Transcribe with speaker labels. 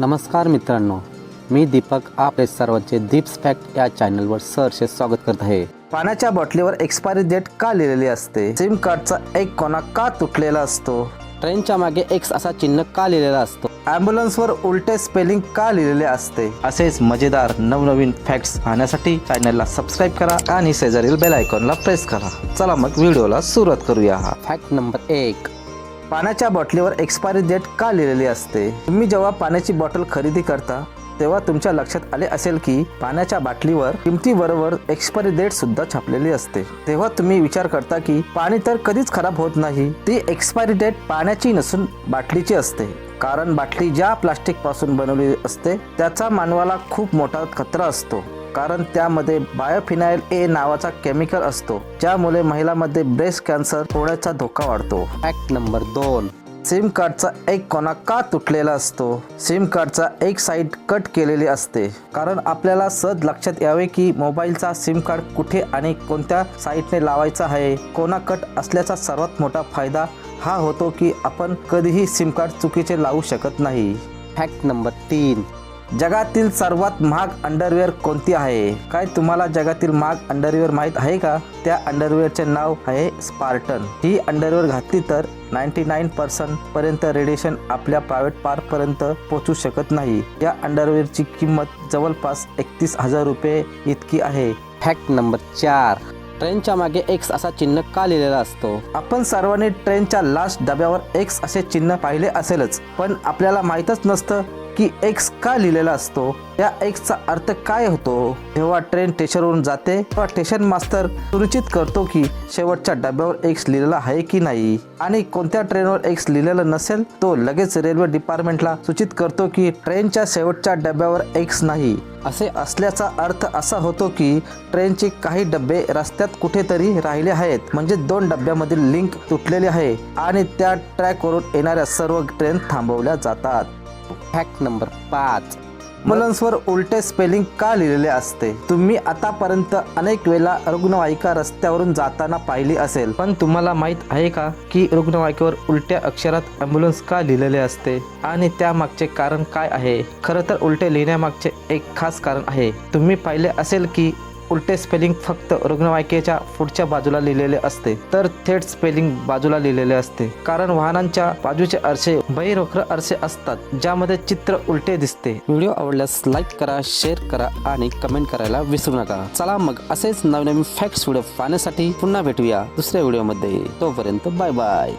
Speaker 1: नमस्कार मित्रांनो मी दीपक आपले सर्वांचे दीप्स फॅक्ट या चॅनलवर सहर्ष स्वागत करत आहे.
Speaker 2: पाण्याच्या बाटलीवर एक्सपायरी डेट का लिहिलेली असते? सिम कार्डचा एक कोना का तुटलेला असतो?
Speaker 1: ट्रेनच्या मागे एक्स असा चिन्ह का लिहिलेला असतो?
Speaker 2: ॲम्ब्युलन्सवर उलटे स्पेलिंग का लिहिलेले असते? असेच मजेदार नवनवीन फॅक्ट्स पाहण्यासाठी चॅनलला सबस्क्राईब करा आणि शेजारील बेल आयकॉनला प्रेस करा. चला मग व्हिडिओला सुरुवात करूया.
Speaker 1: फॅक्ट नंबर एक.
Speaker 2: पाण्याच्या बॉटलीवर एक्सपायरी डेट का लिहिलेली असते? तुम्ही जेव्हा पाण्याची बॉटल खरेदी करता तेव्हा तुमच्या लक्षात आले असेल की पाण्याच्या बाटलीवर किमतीबरोबर एक्सपायरी डेट सुद्धा छापलेली असते. तेव्हा तुम्ही विचार करता की पाणी तर कधीच खराब होत नाही ती एक्सपायरी डेट पाण्याची नसून बाटलीची असते. कारण बाटली ज्या प्लास्टिकपासून बनवली असते त्याचा मानवाला खूप मोठा खतरा असतो. कारण त्यामध्ये बायोफिनाइल ए नावाचा केमिकल असतो ज्यामुळे महिलांमध्ये ब्रेस्ट कॅन्सर होण्याचा धोका वाढतो.
Speaker 1: फॅक्ट नंबर दोन.
Speaker 2: सिम कार्डचा एक कोना का तुटलेला असतो? सिम कार्डचा एक साईड कट केलेली असते. कारण आपल्याला सहज लक्षात यावे की मोबाईलचा सिम कार्ड कुठे आणि कोणत्या साईटने लावायचा आहे. कोना कट असल्याचा सर्वात मोठा फायदा हा होतो की आपण कधीही सिम कार्ड चुकीचे लावू शकत नाही.
Speaker 1: फॅक्ट नंबर तीन.
Speaker 2: जगातील सर्वात महाग अंडरवेअर कोणती आहे? काय तुम्हाला जगातील महाग अंडरवेअर माहीत आहे का? त्या अंडरवेअरचे नाव आहे स्पार्टन ही अंडरवेअर घातली तर नाईन्टी नाईन पर्सेंट पर्यंत रेडिएशन आपल्या प्रायव्हेट पार्क पर्यंत पोहोचू शकत नाही. या अंडरवेअरची किंमत जवळपास एकतीस हजार रुपये इतकी आहे.
Speaker 1: फॅक्ट नंबर चार. ट्रेनच्या मागे एक्स असा चिन्ह का लिहिलेला असतो?
Speaker 2: आपण सर्वांनी ट्रेनच्या लास्ट डब्यावर एक्स असे चिन्ह पाहिले असेलच पण आपल्याला माहीतच नसतं की एक्स का लिहिलेला असतो? या एक्सचा अर्थ काय होतो? जेव्हा ट्रेन स्टेशनवरून जाते तेव्हा स्टेशन मास्तर सुनिश्चित करतो की शेवटच्या डब्यावर एक्स लिहिलेला आहे की नाही. आणि कोणत्या ट्रेनवर एक्स लिहिलेलं नसेल तो लगेच रेल्वे डिपार्टमेंटला सूचित करतो की ट्रेनच्या शेवटच्या डब्यावर एक्स नाही. असे असल्याचा अर्थ असा होतो की ट्रेनचे काही डबे रस्त्यात कुठेतरी राहिले आहेत. म्हणजे दोन डब्यामधील लिंक तुटलेली आहे आणि त्या ट्रॅकवरून येणाऱ्या सर्व ट्रेन थांबवल्या जातात.
Speaker 1: फॅक्ट नंबर पाच.
Speaker 2: ॲम्ब्युलन्सवर उलटे स्पेलिंग का लिहिलेले असते? तुम्ही आतापर्यंत अनेक वेळा रुग्णवाहिका रस्त्यावरून जाताना पाहिली असेल. पण तुम्हाला माहीत आहे का की रुग्णवाहिकेवर उलट्या अक्षरात ॲम्ब्युलन्स का लिहिलेले असते? आणि त्यामागचे कारण काय आहे? खरं तर उलटे लिहिण्यामागचे एक खास कारण आहे. तुम्ही पाहिले असेल की उलटे स्पेलिंग फक्त रुग्णवाहिकेच्या पुढच्या बाजूला लिहिलेले असते. तर थेट स्पेलिंग बाजूला लिहिलेले असते. कारण वाहनांच्या बाजूचे आरसे बहिरोखर आरसे असतात ज्यामध्ये चित्र उलटे दिसते.
Speaker 1: व्हिडिओ आवडल्यास लाईक करा शेअर करा आणि कमेंट करायला विसरू नका. चला मग असेच नवनवीन फॅक्ट्स व्हिडिओ पाहण्यासाठी पुन्हा भेटूया दुसऱ्या व्हिडिओमध्ये तोपर्यंत बाय बाय